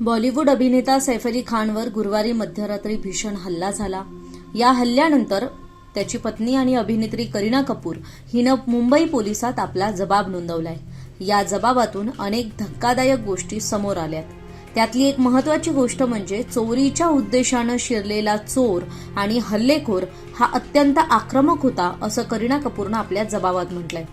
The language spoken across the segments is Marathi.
बॉलिवूड अभिनेता सैफ अली खानवर गुरुवारी मध्यरात्री भीषण हल्ला झाला. या हल्ल्यानंतर त्याची पत्नी आणि अभिनेत्री करीना कपूर हिनं मुंबई पोलिसात आपला जबाब नोंदवलाय. या जबाबातून अनेक धक्कादायक गोष्टी समोर आल्यात. त्यातली एक महत्वाची गोष्ट म्हणजे चोरीच्या उद्देशानं शिरलेला चोर आणि हल्लेखोर हा अत्यंत आक्रमक होता असं करीना कपूरनं आपल्या जबाबात म्हटलंय.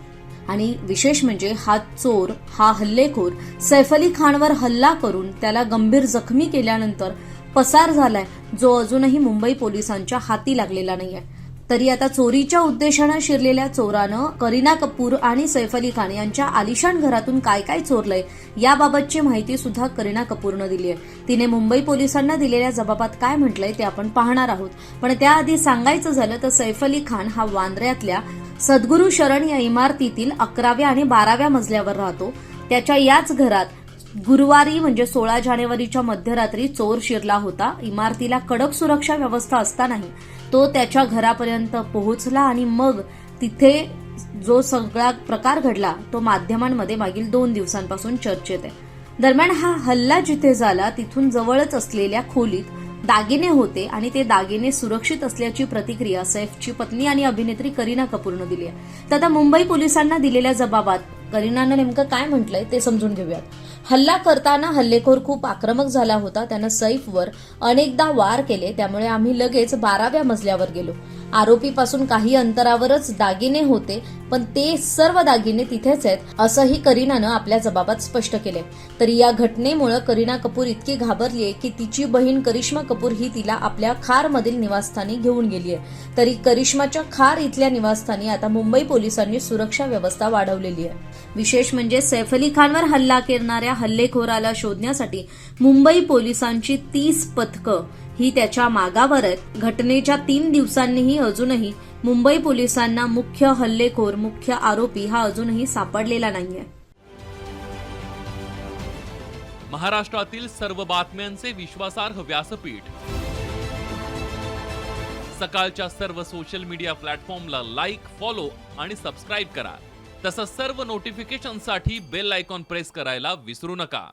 आणि विशेष म्हणजे हा चोर हा हल्लेखोर सैफ अली खानवर हल्ला करून त्याला गंभीर जखमी केल्यानंतर पसार झालाय जो अजूनही मुंबई पोलिसांच्या हाती लागलेला नाहीये. तरी आता चोरीच्या उद्देशानं शिरलेल्या चोरानं करीना कपूर आणि सैफ अली खान यांच्या आलिशान घरातून काय काय चोरलंय याबाबतची माहिती सुद्धा करीना कपूरनं दिली आहे. तिने मुंबई पोलिसांना दिलेल्या जबाबात काय म्हटलंय ते आपण पाहणार आहोत. पण त्याआधी सांगायचं झालं तर सैफ अली खान हा वांद्र्यातल्या सद्गुरू शरण या इमारतीतील अकराव्या आणि बाराव्या मजल्यावर राहतो. त्याच्या याच घरात गुरुवारी म्हणजे सोळा जानेवारीच्या मध्यरात्री चोर शिरला होता. इमारतीला कडक सुरक्षा व्यवस्था असतानाही तो त्याच्या घरापर्यंत पोहोचला आणि मग तिथे जो सगळा प्रकार घडला तो माध्यमांमध्ये मागील दोन दिवसांपासून चर्चेत आहे. दरम्यान हा हल्ला जिथे झाला तिथून जवळच असलेल्या खोलीत दागिने होते आणि ते दागिने सुरक्षित असल्याची प्रतिक्रिया सैफची पत्नी आणि अभिनेत्री करीना कपूरनं दिली आहे. तर आता मुंबई पोलिसांना दिलेल्या जबाबात करीनानं नेमकं काय म्हटलंय ते समजून घेऊयात. हल्ला करताना हल्लेखोर खूप आक्रमक झाला होता. त्यानं सैफवर अनेकदा वार केले. त्यामुळे आम्ही लगेच बाराव्या मजल्यावर गेलो. आरोपीपासून काही अंतरावरच दागिने होते पण ते सर्व दागिने तिथेच आहेत असंही करीनानं आपल्या जबाबात स्पष्ट केले तरी या घटनेमुळे करीना कपूर इतकी घाबरली आहे की तिची बहीण करिश्मा कपूर ही तिला आपल्या खारमधील निवासस्थानी घेऊन गेली आहे तरी करिश्माच्या खार इथल्या निवासस्थानी आता मुंबई पोलिसांनी सुरक्षा व्यवस्था वाढवलेली आहे विशेष म्हणजे सैफ अली खानवर हल्ला करणाऱ्या हल्लेखोराला शोधण्यासाठी मुंबई पोलिसांची तीस पथकं ही त्याच्या मागावरच घटनेच्या तीन दिवसांनीही अजूनही मुंबई पोलिसांना मुख्य हल्लेखोर मुख्य आरोपी हा अजूनही सापडलेला नाहीये. महाराष्ट्रातील सर्व बातम्यांचे विश्वासार्ह व्यासपीठ. सकाळच्या सर्व सोशल मीडिया प्लॅटफॉर्मला लाईक फॉलो आणि सबस्क्राईब करा. तसंच सर्व नोटिफिकेशनसाठी बेल आयकॉन प्रेस करायला विसरू नका.